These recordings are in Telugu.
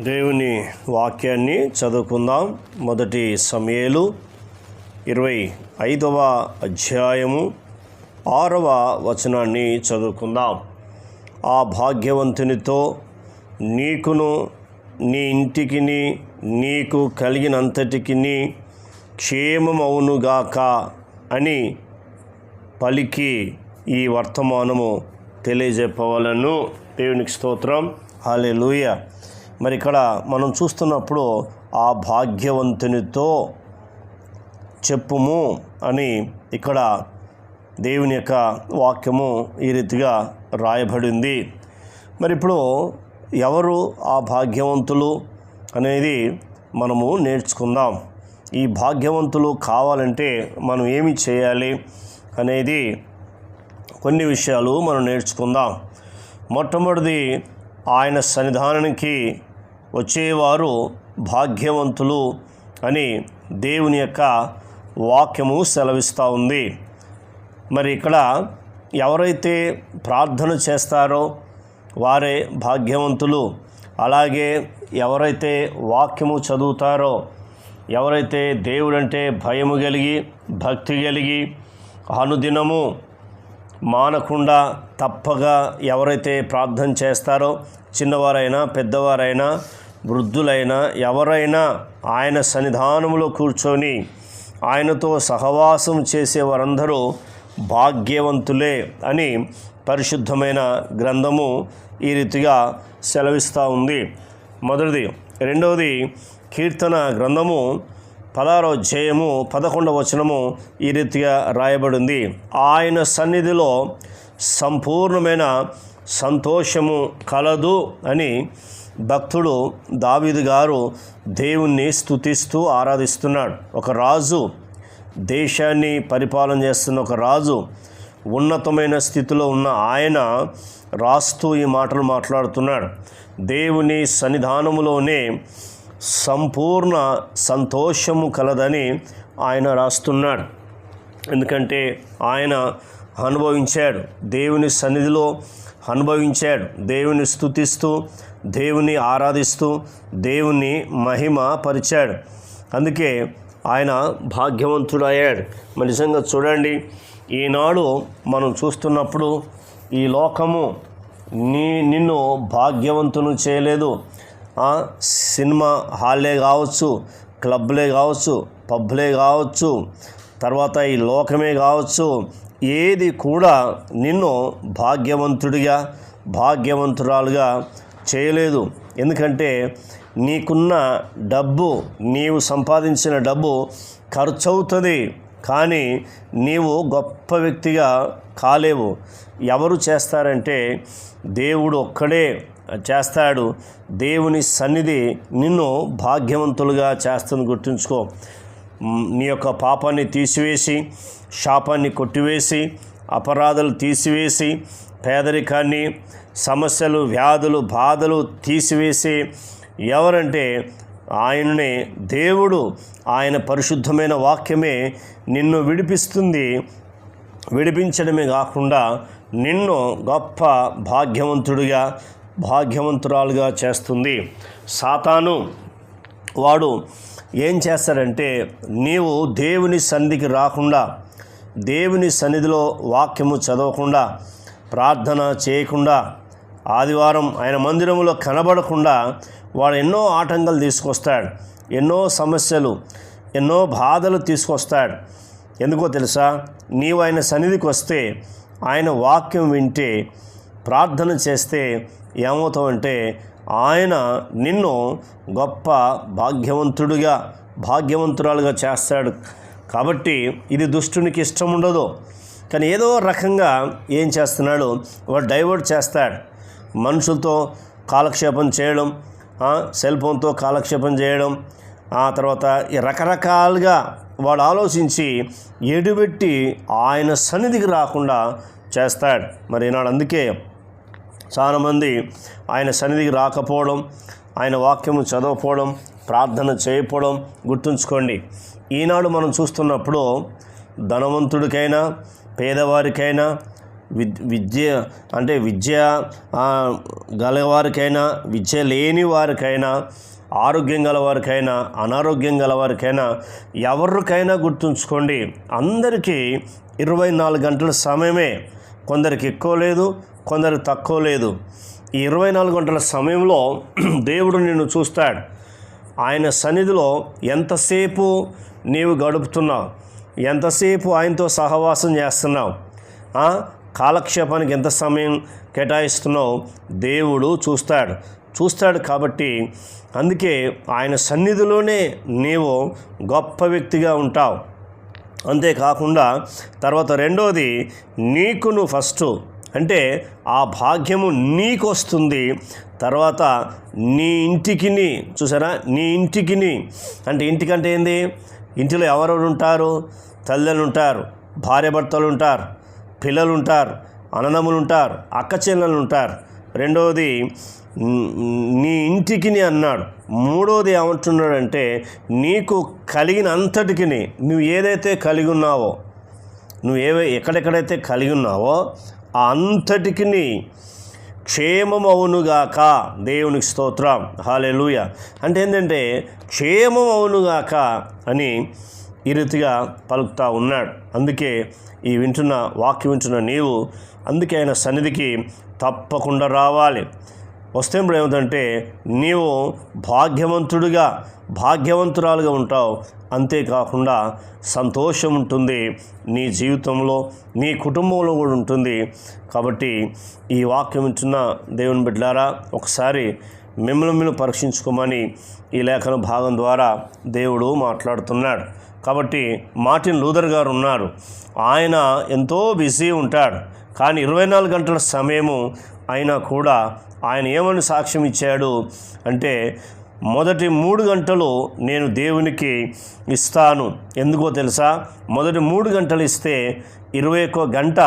దేవుని వాక్యాన్ని చదువుకుందాం. మొదటి సమయలు ఇరవై ఐదవ అధ్యాయము ఆరవ వచనాన్ని చదువుకుందాం. ఆ భాగ్యవంతునితో నీకును నీ ఇంటికి నీకు కలిగినంతటికి క్షేమమవునుగాక అని పలికి ఈ వర్తమానము తెలియజెప్పవలను. దేవునికి స్తోత్రం. హాలెలూయ మరి ఇక్కడ మనం చూస్తున్నప్పుడు ఆ భాగ్యవంతునితో చెప్పుము అని ఇక్కడ దేవుని యొక్క వాక్యము ఈ రీతిగా రాయబడింది. మరి ఇప్పుడు ఎవరు ఆ భాగ్యవంతులు అనేది మనము నేర్చుకుందాం. ఈ భాగ్యవంతులు కావాలంటే మనం ఏమి చేయాలి అనేది కొన్ని విషయాలు మనం నేర్చుకుందాం. మొట్టమొదటిది ఆయన సన్నిధానానికి వచ్చేవారు భాగ్యవంతులు అని దేవుని యొక్క వాక్యము సెలవిస్తూ ఉంది. మరి ఇక్కడ ఎవరైతే ప్రార్థన చేస్తారో వారే భాగ్యవంతులు. అలాగే ఎవరైతే వాక్యము చదువుతారో ఎవరైతే దేవుడంటే భయము కలిగి భక్తి కలిగి అనుదినము మానకుండా తప్పగా ఎవరైతే ప్రార్థన చేస్తారో చిన్నవారైనా పెద్దవారైనా వృద్ధులైన ఎవరైనా ఆయన సన్నిధానములో కూర్చొని ఆయనతో సహవాసం చేసే వారందరూ భాగ్యవంతులే అని పరిశుద్ధమైన గ్రంథము ఈ రీతిగా సెలవిస్తూ ఉంది. మొదటిది. రెండవది కీర్తన గ్రంథము పదారో అధ్యాయము పదకొండవ వచనము ఈ రీతిగా రాయబడింది. ఆయన సన్నిధిలో సంపూర్ణమైన సంతోషము కలదు అని భక్తుడు దావీదు గారు దేవుణ్ణి స్తుతిస్తూ ఆరాధిస్తున్నాడు. ఒక రాజు దేశాన్ని పరిపాలన చేస్తున్న ఒక రాజు ఉన్నతమైన స్థితిలో ఉన్న ఆయన రాస్తూ ఈ మాటలు మాట్లాడుతున్నాడు. దేవుని సన్నిధానములోనే సంపూర్ణ సంతోషము కలదని ఆయన రాస్తున్నాడు. ఎందుకంటే ఆయన అనుభవించాడు. దేవుని సన్నిధిలో అనుభవించాడు. దేవుని స్థుతిస్తూ దేవుని ఆరాధిస్తూ దేవుని మహిమ పరిచాడు. అందుకే ఆయన భాగ్యవంతుడయ్యాడు. మరి నిజంగా చూడండి ఈనాడు మనం చూస్తున్నప్పుడు ఈ లోకము నీ నిన్ను భాగ్యవంతును చేయలేదు. ఆ, సినిమా హాల్లే కావచ్చు క్లబ్లే కావచ్చు పబ్లే కావచ్చు తర్వాత ఈ లోకమే కావచ్చు ఏది కూడా నిన్ను భాగ్యవంతుడిగా భాగ్యవంతురాలుగా చేయలేదు. ఎందుకంటే నీకున్న డబ్బు నీవు సంపాదించిన డబ్బు ఖర్చవుతుంది కానీ నీవు గొప్ప వ్యక్తిగా కాలేవు. ఎవరు చేస్తారంటే దేవుడు ఒక్కడే చేస్తాడు. దేవుని సన్నిధి నిన్ను భాగ్యవంతులుగా చేస్తుంది గుర్తుంచుకో. నీ యొక్క పాపాన్ని తీసివేసి శాపాన్ని కొట్టివేసి అపరాధాలు తీసివేసి పేదరికాన్ని సమస్యలు వ్యాధులు బాధలు తీసివేసి ఎవరంటే ఆయననే దేవుడు. ఆయన పరిశుద్ధమైన వాక్యమే నిన్ను విడిపిస్తుంది. విడిపించడమే కాకుండా నిన్ను గొప్ప భాగ్యవంతుడిగా భాగ్యవంతురాలుగా చేస్తుంది. సాతాను వాడు ఏం చేస్తాడంటే నీవు దేవుని సన్నిధికి రాకుండా దేవుని సన్నిధిలో వాక్యము చదవకుండా ప్రార్థన చేయకుండా ఆదివారం ఆయన మందిరంలో కనబడకుండా వాడు ఎన్నో ఆటంకాలు తీసుకొస్తాడు ఎన్నో సమస్యలు ఎన్నో బాధలు తీసుకొస్తాడు. ఎందుకో తెలుసా? నీవు ఆయన సన్నిధికి వస్తే ఆయన వాక్యం వింటే ప్రార్థన చేస్తే ఏమవుతావంటే ఆయన నిన్ను గొప్ప భాగ్యవంతుడిగా భాగ్యవంతురాలుగా చేస్తాడు. కాబట్టి ఇది దుష్టునికి ఇష్టం ఉండదు. కానీ ఏదో రకంగా ఏం చేస్తున్నాడు? వాడు డైవర్ట్ చేస్తాడు. మనుషులతో కాలక్షేపం చేయడం సెల్ ఫోన్తో కాలక్షేపం చేయడం ఆ తర్వాత రకరకాలుగా వాడు ఆలోచించి ఎడుబెట్టి ఆయన సన్నిధికి రాకుండా చేస్తాడు. మరి ఈనాడు అందుకే చాలామంది ఆయన సన్నిధికి రాకపోవడం ఆయన వాక్యము చదవకపోవడం ప్రార్థన చేయకపోవడం గుర్తుంచుకోండి. ఈనాడు మనం చూస్తున్నప్పుడు ధనవంతుడికైనా పేదవారికైనా విద్య అంటే విద్య గలవారికైనా విద్య లేని వారికైనా ఆరోగ్యం గలవారికైనా అనారోగ్యం గలవారికైనా ఎవరికైనా గుర్తుంచుకోండి. అందరికీ ఇరవై నాలుగు గంటల సమయమే. కొందరికి ఎక్కువ లేదు కొందరికి తక్కువ లేదు. ఈ ఇరవై నాలుగు గంటల సమయంలో దేవుడు నిన్ను చూస్తాడు. ఆయన సన్నిధిలో ఎంతసేపు నీవు గడుపుతున్నావు? ఎంతసేపు ఆయనతో సహవాసం చేస్తున్నావు? కాలక్షేపానికి ఎంత సమయం కేటాయిస్తున్నావు? దేవుడు చూస్తాడు. చూస్తాడు కాబట్టి అందుకే ఆయన సన్నిధిలోనే నీవు గొప్ప వ్యక్తిగా ఉంటావు. అంతేకాకుండా తర్వాత రెండోది నీకు నువ్వు ఫస్ట్ అంటే ఆ భాగ్యము నీకు వస్తుంది తర్వాత నీ ఇంటికిని చూసారా? నీ ఇంటికిని అంటే ఇంటికంటే ఏంది? ఇంటిలో ఎవరెవరు ఉంటారు? తల్లిదండ్రులు ఉంటారు భార్యాభర్తలు ఉంటారు. పిల్లలు ఉంటారు అన్నదమ్ములు ఉంటారు అక్క చెల్లెలు ఉంటారు రెండవది నీ ఇంటికిని అన్నాడు. మూడోది ఏమంటున్నాడంటే నీకు కలిగిన అంతటికి నువ్వు ఏదైతే కలిగి ఉన్నావో నువ్వు ఏవై ఎక్కడెక్కడైతే కలిగి ఉన్నావో ఆ అంతటికి క్షేమమవునుగాక. దేవునికి స్తోత్రం. హాలెలుయ. అంటే ఏంటంటే క్షేమమవునుగాక అని ఈ రీతిగా పలుకుతా ఉన్నాడు. అందుకే ఈ వింటున్న వాక్యం వింటున్న నీవు అందుకే ఆయన సన్నిధికి తప్పకుండా రావాలి. వస్తే ఇప్పుడు ఏమిటంటే నీవు భాగ్యవంతుడిగా భాగ్యవంతురాలుగా ఉంటావు. అంతేకాకుండా సంతోషం ఉంటుంది నీ జీవితంలో నీ కుటుంబంలో కూడా ఉంటుంది. కాబట్టి ఈ వాక్యం ఇచ్చిన దేవుని బిడ్డారా ఒకసారి మిమ్మల్ని మిమ్మల్ని పరీక్షించుకోమని ఈ లేఖన భాగం ద్వారా దేవుడు మాట్లాడుతున్నాడు. కాబట్టి మార్టిన్ లూథర్ గారు ఉన్నారు. ఆయన ఎంతో బిజీ ఉంటాడు. కానీ ఇరవై నాలుగు గంటల సమయము అయినా కూడా ఆయన ఏమని సాక్ష్యం ఇచ్చాడు అంటే మొదటి మూడు గంటలు నేను దేవునికి ఇస్తాను. ఎందుకో తెలుసా? మొదటి మూడు గంటలు ఇస్తే ఇరవై ఒక్క గంట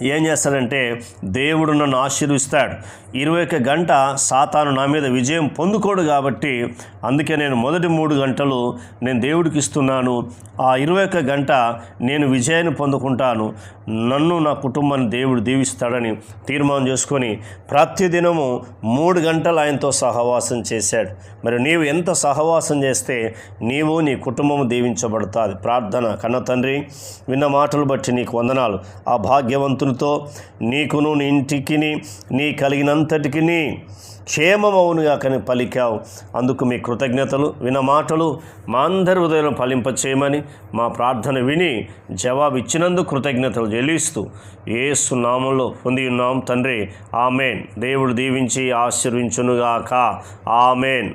ఏం చేస్తాడంటే దేవుడు నన్ను ఆశీర్విస్తాడు ఇరవై ఒక్క గంట సాతాను నా మీద విజయం పొందుకోడు కాబట్టి అందుకే నేను మొదటి మూడు గంటలు నేను దేవుడికి ఇస్తున్నాను ఆ ఇరవై ఒక్క గంట నేను విజయాన్ని పొందుకుంటాను. నన్ను నా కుటుంబాన్ని దేవుడు దీవిస్తాడని తీర్మానం చేసుకొని ప్రతిదినము మూడు గంటలు ఆయనతో సహవాసం చేశాడు. మరి నీవు ఎంత సహవాసం చేస్తే నీవు నీ కుటుంబం దీవించబడుతుంది. ప్రార్థన కన్న తండ్రి విన్న మాటలు బట్టి నీకు వందనాలు. ఆ భాగ్యవంతునితో నీకును నీ ఇంటికిని నీ కలిగినంతటికి క్షేమమవునుగా కని పలికావు. అందుకు మీ కృతజ్ఞతలు విన మాటలు మా అందరి ఉదయం ఫలింపచేయమని మా ప్రార్థన విని జవాబు ఇచ్చినందుకు కృతజ్ఞతలు చెల్లిస్తూ ఏసు నామంలో పొంది ఉన్నాం తండ్రి. ఆమెన్. దేవుడు దీవించి ఆశీర్వించునుగాక. ఆమెన్.